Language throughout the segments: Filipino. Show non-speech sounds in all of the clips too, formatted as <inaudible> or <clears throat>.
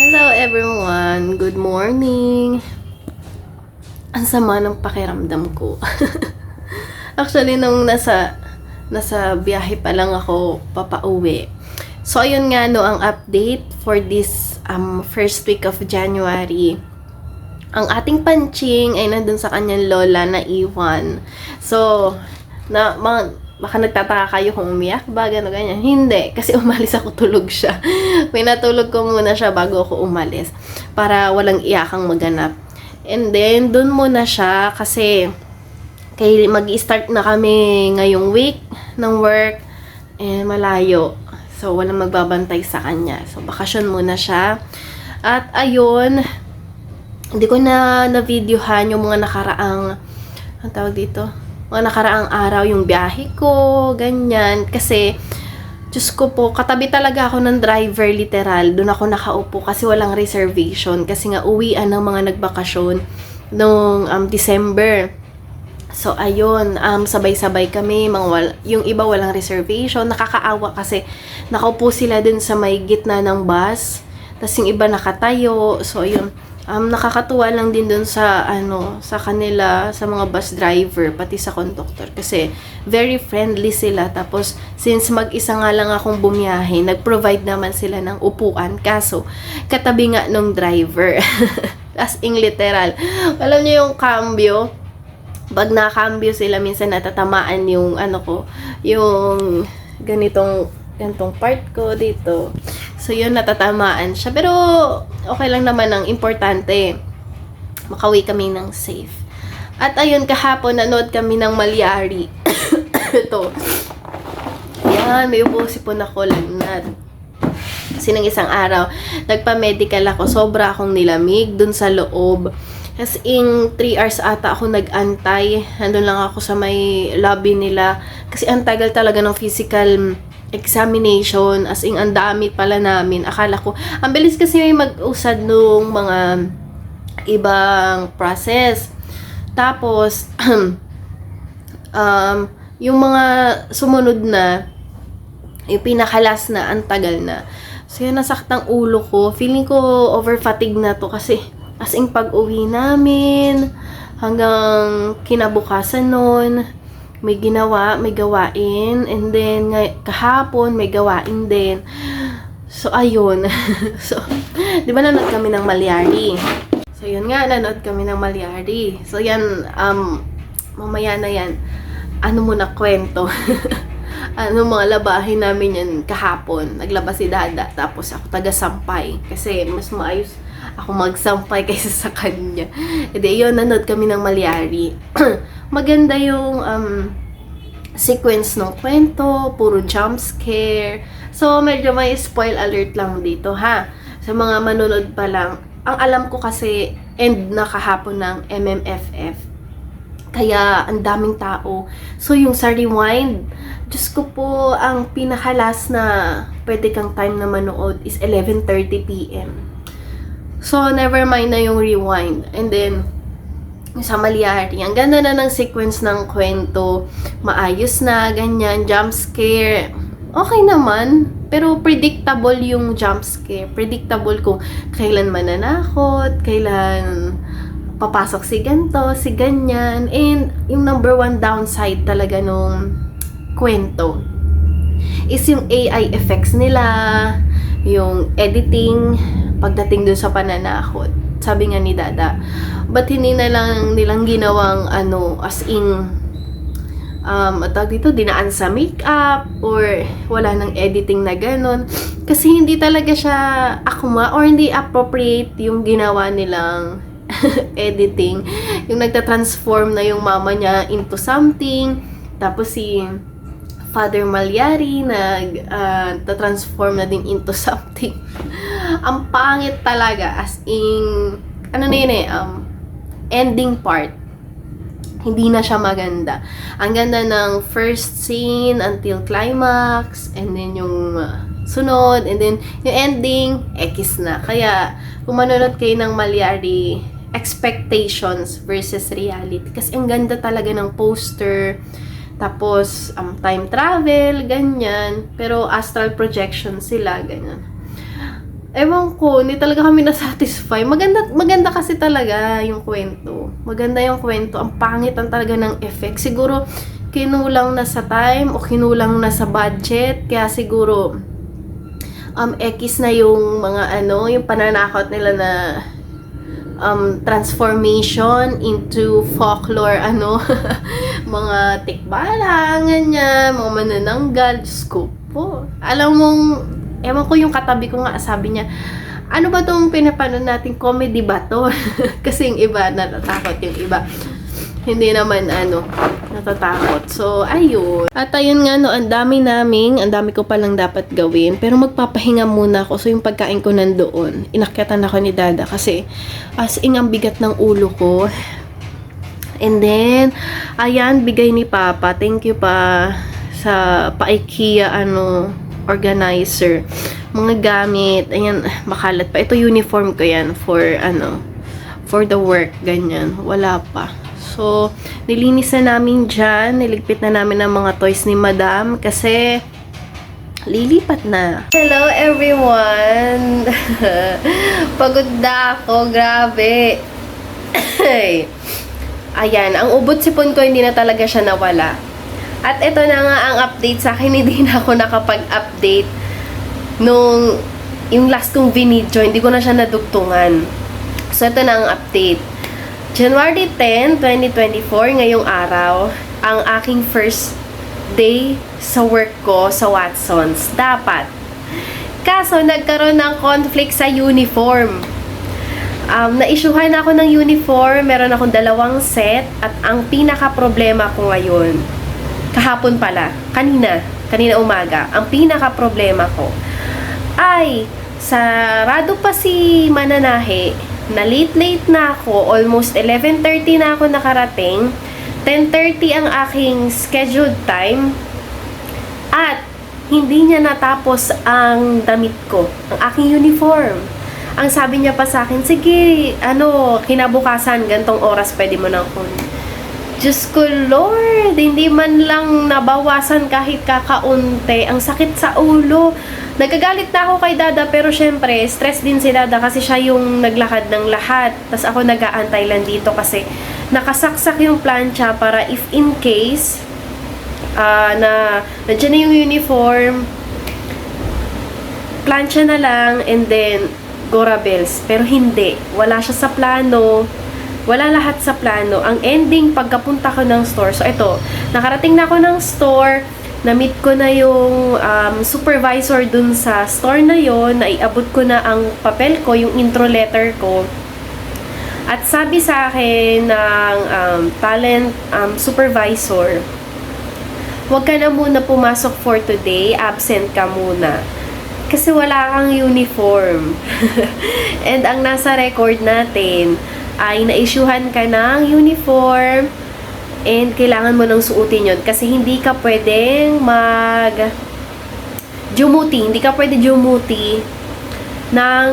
Hello everyone! Good morning! Ang sama ng pakiramdam ko. <laughs> Actually, nung nasa, nasa biyahe pa lang ako papauwi. So, ayun nga no, ang update for this um, first week of January. Ang ating panching ay nandun sa kanyang lola na iwan. So, na, mga, baka nagtataka kayo kung umiyak ba, gano'n, ganyan. Hindi, kasi <laughs> umalis ako, tulog siya. Pinatulog ko muna siya bago ako umalis para walang iyakang maganap. And then, dun muna siya kasi kay mag-start na kami ngayong week ng work and malayo. So, walang magbabantay sa kanya. So, bakasyon muna siya. At ayun, hindi ko na na-videohan yung mga nakaraang, ang tawag dito? Mga nakaraang araw, yung biyahe ko, ganyan. Kasi, Diyos ko po, katabi talaga ako ng driver, literal. Doon ako nakaupo kasi walang reservation. Kasi nga, uwian ng mga nagbakasyon noong um, December. So, ayun, um, sabay-sabay kami, mga wal- yung iba walang reservation, nakakaawa kasi nakaupo sila dun sa may gitna ng bus, tapos yung iba nakatayo, so ayun, um, nakakatuwa lang din dun sa, ano, sa kanila, sa mga bus driver, pati sa conductor, kasi very friendly sila, tapos since mag-isa nga lang akong bumiyahe, nag-provide naman sila ng upuan, kaso, katabi nga nung driver, <laughs> as in literal, alam niyo yung cambio, pag nakambyo sila, minsan natatamaan yung ano ko, yung ganitong ganitong part ko dito. So, yun, natatamaan siya. Pero, okay lang naman ang importante. Makawi kami ng safe. At ayun, kahapon, nanood kami ng Malyari. <coughs> Ito. Yan, may ubusipon ako lagnat. Kasi ng isang araw, nagpa-medical ako, sobra akong nilamig dun sa loob. As in, 3 hours ata ako nag-antay. Nandun lang ako sa may lobby nila. Kasi ang tagal talaga ng physical examination. As in, ang dami pala namin. Akala ko, ang bilis kasi may mag-usad nung mga ibang process. Tapos, <clears throat> um, yung mga sumunod na, yung pinakalas na, ang tagal na. So, yun, nasaktang ulo ko. Feeling ko over fatigue na to kasi as in pag-uwi namin, hanggang kinabukasan nun, may ginawa, may gawain, and then kahapon may gawain din. So, ayun. <laughs> so, di ba nanood kami ng Malyari? So, yun nga, nanood kami ng Malyari. So, yan, um, mamaya na yan. Ano muna kwento? <laughs> ano mga labahin namin yan kahapon. Naglaba si Dada, tapos ako taga-sampay. Kasi mas maayos ako magsampay <laughs> kaysa sa kanya. E di, yun, nanood kami ng Malyari. <clears throat> Maganda yung um, sequence ng kwento, puro jump scare. So, medyo may spoil alert lang dito, ha? Sa mga manonood pa lang, ang alam ko kasi end na kahapon ng MMFF. Kaya, ang daming tao. So, yung sa rewind, Diyos ko po, ang pinakalas na pwede kang time na manood is 11.30pm. So, never mind na yung rewind. And then, sa Malyari, ang ganda na ng sequence ng kwento. Maayos na, ganyan, jump scare. Okay naman, pero predictable yung jump scare. Predictable kung kailan mananakot, kailan papasok si ganto, si ganyan. And yung number one downside talaga nung kwento is yung AI effects nila, yung editing, pagdating dun sa pananakot. Sabi nga ni Dada, ba't hindi na lang nilang ginawang ano, as in, um, tawag dito, dinaan sa makeup, or wala nang editing na ganun. Kasi hindi talaga siya akma, or hindi appropriate yung ginawa nilang <laughs> editing. Yung nagta-transform na yung mama niya into something, tapos si Father Malyari nag uh, transform na din into <laughs> something. Ang pangit talaga as in ano na yun eh um, ending part hindi na siya maganda. Ang ganda ng first scene until climax and then yung uh, sunod and then yung ending X na. Kaya kung manonood kayo ng Malyari expectations versus reality kasi ang ganda talaga ng poster tapos, um, time travel, ganyan. Pero astral projection sila, ganyan. ewan ko, hindi talaga kami <laughs> na-satisfy. Maganda, maganda kasi talaga yung kwento. Maganda yung kwento. Ang pangit ang talaga ng effect. Siguro, kinulang na sa time o kinulang na sa budget. Kaya siguro, um, X na yung mga ano, yung pananakot nila na um, transformation into folklore, ano, <laughs> mga tikbalang, ganyan, mga manananggal, Diyos ko po. Alam mong, ewan ko yung katabi ko nga, sabi niya, ano ba tong pinapanood natin, comedy ba to? <laughs> Kasi yung iba, natatakot yung iba. Hindi naman, ano, natatakot. So, ayun. At ayun nga, no, ang dami naming, ang dami ko palang dapat gawin. Pero magpapahinga muna ako. So, yung pagkain ko nandoon, inakyatan ako ni Dada. Kasi, as in, ang bigat ng ulo ko. And then, ayan, bigay ni Papa. Thank you pa sa pa-IKEA, ano, organizer. Mga gamit. Ayan, makalat pa. Ito uniform ko yan for, ano, for the work. Ganyan. Wala pa. So, nilinis na namin dyan. Niligpit na namin ang mga toys ni Madam. Kasi, lilipat na. Hello everyone! <laughs> Pagod na ako. Grabe. <coughs> Ayan, ang ubot sipon ko hindi na talaga siya nawala. At ito na nga ang update sa akin, <laughs> hindi na ako nakapag-update nung yung last kong video, hindi ko na siya nadugtungan. So, ito na ang update. January 10, 2024, ngayong araw, ang aking first day sa work ko sa Watsons. Dapat. Kaso, nagkaroon ng conflict sa uniform. Um, na-issuehan ako ng uniform, meron akong dalawang set, at ang pinaka-problema ko ngayon, kahapon pala, kanina, kanina umaga, ang pinaka-problema ko, ay, sarado pa si Mananahe, na late-late na ako, almost 11.30 na ako nakarating, 10.30 ang aking scheduled time, at hindi niya natapos ang damit ko, ang aking uniform. Ang sabi niya pa sa akin, sige, ano, kinabukasan, gantong oras pwede mo nang kunin. Diyos ko, Lord, hindi man lang nabawasan kahit kakaunti. Ang sakit sa ulo. Nagagalit na ako kay Dada, pero syempre, stress din si Dada kasi siya yung naglakad ng lahat. Tapos ako nag-aantay lang dito kasi nakasaksak yung plancha para if in case ah, na nandiyan na yung uniform, plancha na lang, and then Gora Bells. Pero hindi. Wala siya sa plano. Wala lahat sa plano. Ang ending, pagkapunta ko ng store. So, ito. Nakarating na ako ng store. Na-meet ko na yung um, supervisor dun sa store na yon Naiabot ko na ang papel ko, yung intro letter ko. At sabi sa akin ng um, talent um, supervisor, huwag ka na muna pumasok for today, absent ka muna. Kasi wala kang uniform. <laughs> And ang nasa record natin ay na-issuehan ka ng uniform and kailangan mo nang suotin yon kasi hindi ka pwedeng mag jumuti, hindi ka pwede jumuti ng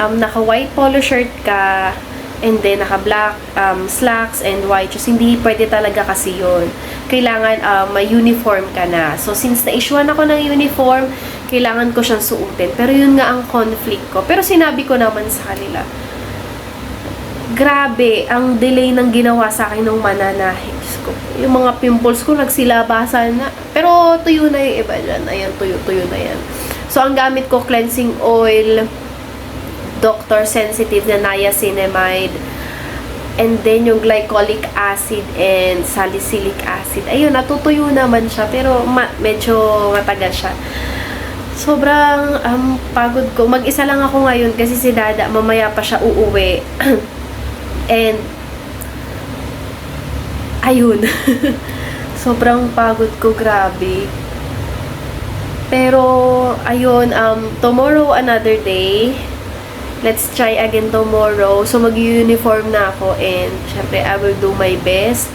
um, naka white polo shirt ka and then naka black um, slacks and white shoes. Hindi pwede talaga kasi yon Kailangan um, may uniform ka na. So since na-issuean ako ng uniform, kailangan ko siyang suotin. Pero yun nga ang conflict ko. Pero sinabi ko naman sa kanila, grabe ang delay ng ginawa sa akin ng mananahe. Ko, yung mga pimples ko nagsilabasan na. Pero tuyo na yung iba dyan. Ayan, tuyo-tuyo na yan. So, ang gamit ko, cleansing oil, doctor sensitive na niacinamide, and then yung glycolic acid and salicylic acid. Ayun, natutuyo naman siya, pero ma- medyo matagal siya. Sobrang um, pagod ko. Mag-isa lang ako ngayon kasi si Dada, mamaya pa siya uuwi. <clears throat> And, ayun. <laughs> Sobrang pagod ko, grabe. Pero, ayun, um, tomorrow another day. Let's try again tomorrow. So, mag-uniform na ako and, syempre, I will do my best.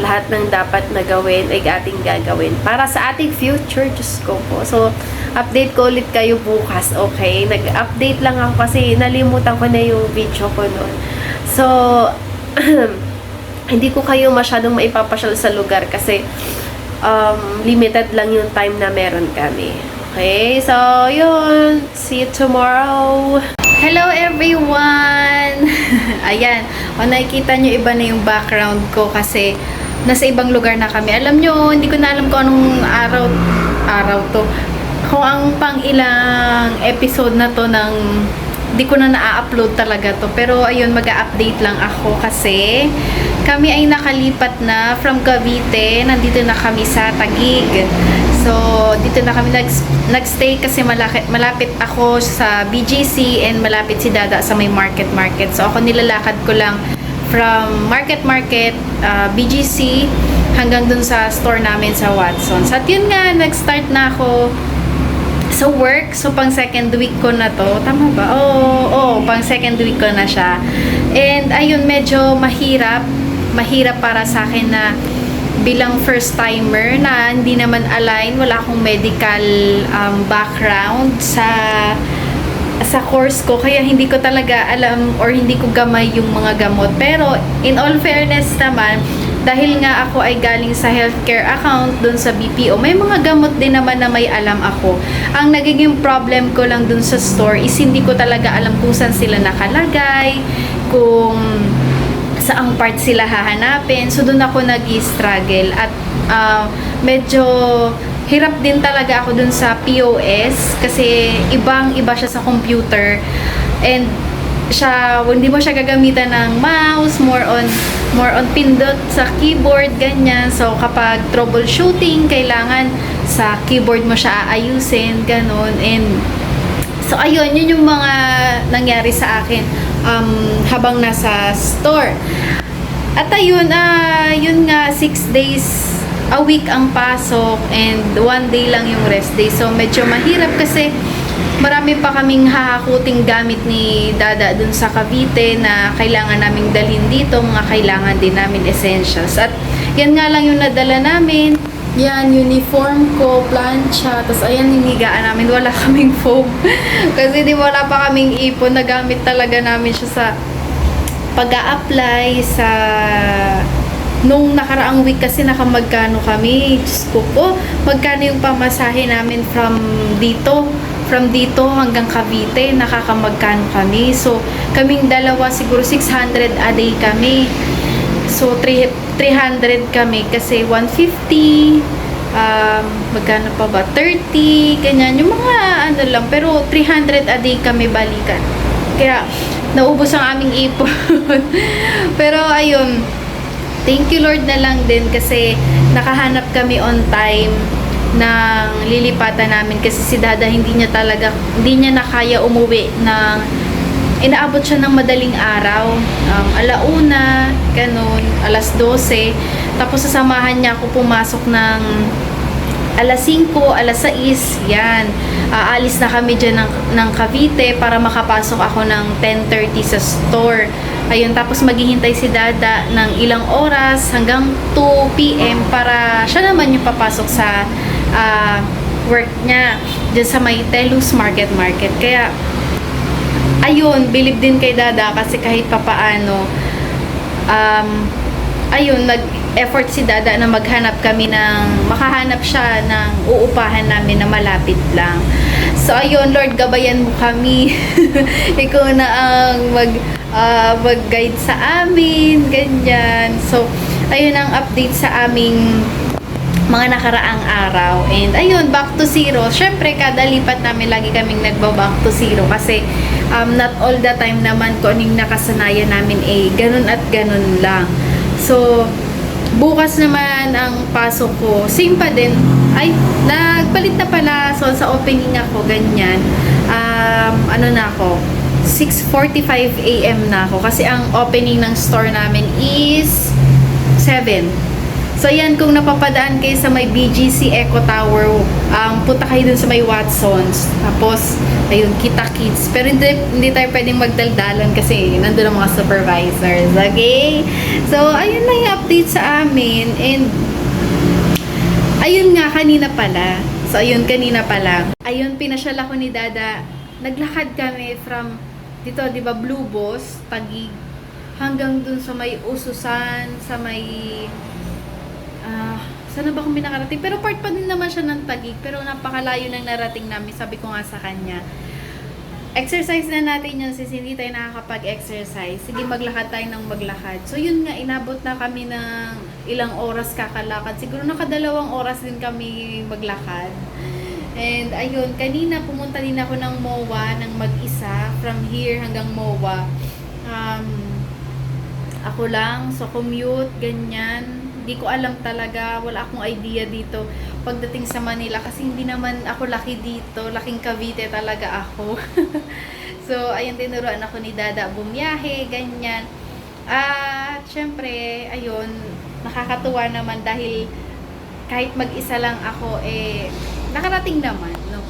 Lahat ng dapat na gawin ay ating gagawin. Para sa ating future, Diyos ko po. So, update ko ulit kayo bukas, okay? Nag-update lang ako kasi nalimutan ko na yung video ko noon. So, <clears throat> hindi ko kayo masyadong maipapasyal sa lugar kasi um, limited lang yung time na meron kami. Okay, so yun. See you tomorrow. Hello everyone! <laughs> Ayan, o nakikita nyo iba na yung background ko kasi nasa ibang lugar na kami. Alam nyo, hindi ko na alam kung anong araw, araw to. Kung ang pang ilang episode na to ng di ko na na-upload talaga to. Pero ayun, mag update lang ako kasi kami ay nakalipat na from Cavite. Nandito na kami sa Tagig. So, dito na kami nag, nagstay kasi malaki, malapit ako sa BGC and malapit si Dada sa may market market. So, ako nilalakad ko lang from market market, uh, BGC, hanggang dun sa store namin sa Watsons. At yun nga, nag-start na ako sa work. So, pang second week ko na to. Tama ba? Oo, oo, pang second week ko na siya. And, ayun, medyo mahirap. Mahirap para sa akin na bilang first timer na hindi naman align, wala akong medical um, background sa sa course ko kaya hindi ko talaga alam or hindi ko gamay yung mga gamot pero in all fairness naman dahil nga ako ay galing sa healthcare account dun sa BPO, may mga gamot din naman na may alam ako. Ang nagiging problem ko lang dun sa store is hindi ko talaga alam kung saan sila nakalagay, kung saang part sila hahanapin. So, doon ako nag struggle at ah, medyo hirap din talaga ako dun sa POS kasi ibang iba siya sa computer and siya hindi mo siya gagamitan ng mouse more on more on pindot sa keyboard ganyan so kapag troubleshooting kailangan sa keyboard mo siya aayusin ganun and So, ayun, yun yung mga nangyari sa akin um, habang nasa store. At ayun, ah, yun nga, six days a week ang pasok and one day lang yung rest day. So, medyo mahirap kasi marami pa kaming hahakuting gamit ni Dada dun sa Cavite na kailangan naming dalhin dito, mga kailangan din namin essentials. At yan nga lang yung nadala namin. Yan, uniform ko, plancha, tapos ayan, hinigaan namin. Wala <laughs> kaming foam. Kasi di wala pa kaming ipon. Nagamit talaga namin siya sa pag apply sa nung nakaraang week kasi nakamagkano kami. Diyos ko po, magkano yung pamasahe namin from dito from dito hanggang Cavite, nakakamagkano kami. So, kaming dalawa, siguro 600 a day kami. So, 3, 300 kami kasi 150, um, magkano pa ba? 30, ganyan. Yung mga ano lang, pero 300 a day kami balikan. Kaya, naubos ang aming ipon. <laughs> pero, ayun, thank you Lord na lang din kasi nakahanap kami on time ng lilipatan namin kasi si Dada hindi niya talaga hindi niya na kaya umuwi ng inaabot siya ng madaling araw. Um, alauna ganun alas 12 tapos sasamahan niya ako pumasok ng alas 5, alas 6 yan. Aalis na kami dyan ng, ng Cavite para makapasok ako ng 10.30 sa store. Ayun tapos maghihintay si Dada ng ilang oras hanggang 2 p.m. para siya naman yung papasok sa ah, work niya dyan sa may Telus Market Market kaya ayun, bilib din kay Dada kasi kahit papaano um, ayun, nag-effort si Dada na maghanap kami ng, makahanap siya ng uupahan namin na malapit lang. So, ayun, Lord, gabayan mo kami. <laughs> Ikaw na ang mag, ah, mag-guide sa amin, ganyan. So, ayun ang update sa aming mga nakaraang araw. And ayun, back to zero. Syempre, kada lipat namin lagi kaming nagba-back to zero kasi um, not all the time naman kung anong nakasanayan namin eh, ganun at ganun lang. So, bukas naman ang pasok ko, same pa din. Ay, nagpalit na pala. So, sa opening ako, ganyan. Um, ano na ako, 6.45 a.m. na ako. Kasi ang opening ng store namin is 7. So, yan, kung napapadaan kayo sa may BGC Eco Tower, um, punta kayo dun sa may Watsons. Tapos, ayun, Kita Kids. Pero hindi, hindi tayo pwedeng magdaldalan kasi nandun ang mga supervisors. Okay? So, ayun lang yung update sa amin. And, ayun nga, kanina pala. So, ayun, kanina pala. Ayun, pinasyal ako ni Dada. Naglakad kami from, dito, di ba, Blue Boss, Tagig, hanggang dun sa may Ususan, sa may, ah, sana ba kami nakarating? Pero part pa din naman siya ng Tagig, pero napakalayo ng narating namin. Sabi ko nga sa kanya, exercise na natin yun sis, hindi tayo nakakapag-exercise. Sige, maglakad tayo ng maglakad. So, yun nga, inabot na kami ng ilang oras kakalakad. Siguro nakadalawang oras din kami maglakad. And, ayun, kanina pumunta din ako ng MOA ng mag-isa, from here hanggang MOA. Um, ako lang, so commute, ganyan. Hindi ko alam talaga, wala akong idea dito pagdating sa Manila kasi hindi naman ako laki dito, laking Cavite talaga ako. <laughs> so, ayun, tinuruan ako ni Dada bumiyahe, ganyan. At, syempre, ayun, nakakatuwa naman dahil kahit mag-isa lang ako, eh, nakarating naman, no?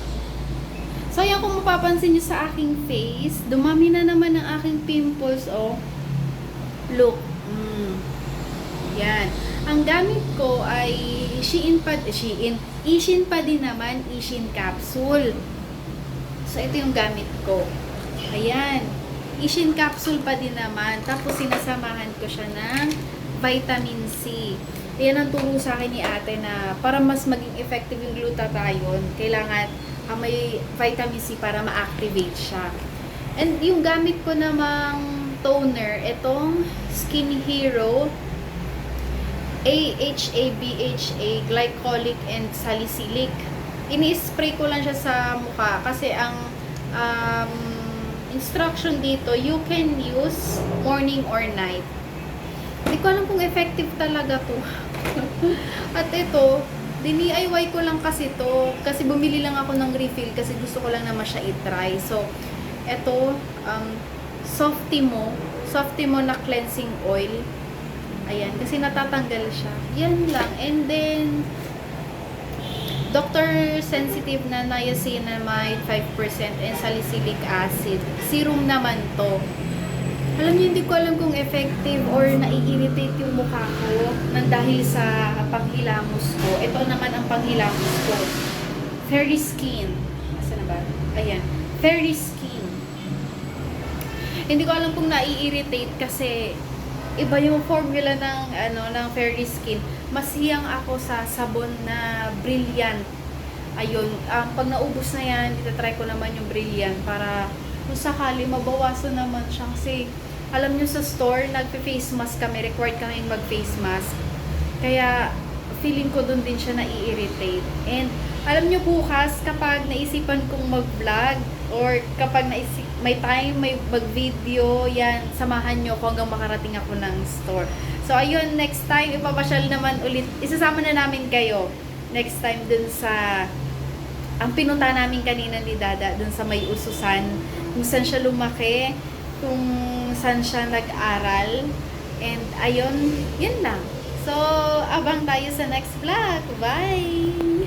So, yan kung mapapansin nyo sa aking face, dumami na naman ang aking pimples, oh. Look. Mm. Yan. Ang gamit ko ay Shein pa, Shein, Ishin pa din naman, Ishin capsule. So, ito yung gamit ko. Ayan. Ishin capsule pa din naman. Tapos, sinasamahan ko siya ng vitamin C. Yan ang turo sa akin ni ate na para mas maging effective yung glutathione, kailangan ah, may vitamin C para ma-activate siya. And yung gamit ko namang toner, itong Skin Hero AHA, BHA, glycolic and salicylic. Ini-spray ko lang siya sa mukha kasi ang um, instruction dito, you can use morning or night. Hindi ko alam kung effective talaga to. <laughs> At ito, dini-IY ko lang kasi to. Kasi bumili lang ako ng refill kasi gusto ko lang naman siya i-try. So, ito, um, Softimo, Softimo na cleansing oil. Ayan, kasi natatanggal siya. Yan lang. And then, Doctor Sensitive na niacinamide 5% and salicylic acid. Serum naman to. Alam niyo, hindi ko alam kung effective or nai-irritate yung mukha ko nang dahil sa panghilamos ko. Ito naman ang panghilamos ko. Fairy skin. Asa na ba? Ayan. Fairy skin. Hindi ko alam kung nai-irritate kasi iba yung formula ng ano ng fairy skin. Mas hiyang ako sa sabon na brilliant. Ayun, um, pag naubos na yan, itatry ko naman yung brilliant para kung sakali mabawasan naman siya kasi alam nyo sa store, nagpe-face mask kami, required kami mag-face mask. Kaya feeling ko dun din siya nai-irritate. And alam nyo bukas, kapag naisipan kong mag-vlog or kapag naisip, may time, may mag-video, yan, samahan nyo ko hanggang makarating ako ng store. So, ayun, next time, ipapasyal naman ulit, isasama na namin kayo next time dun sa ang pinunta namin kanina ni Dada dun sa may ususan, kung saan siya lumaki, kung saan siya nag-aral. And ayun, yun lang. So, abang tayo sa next vlog. Bye!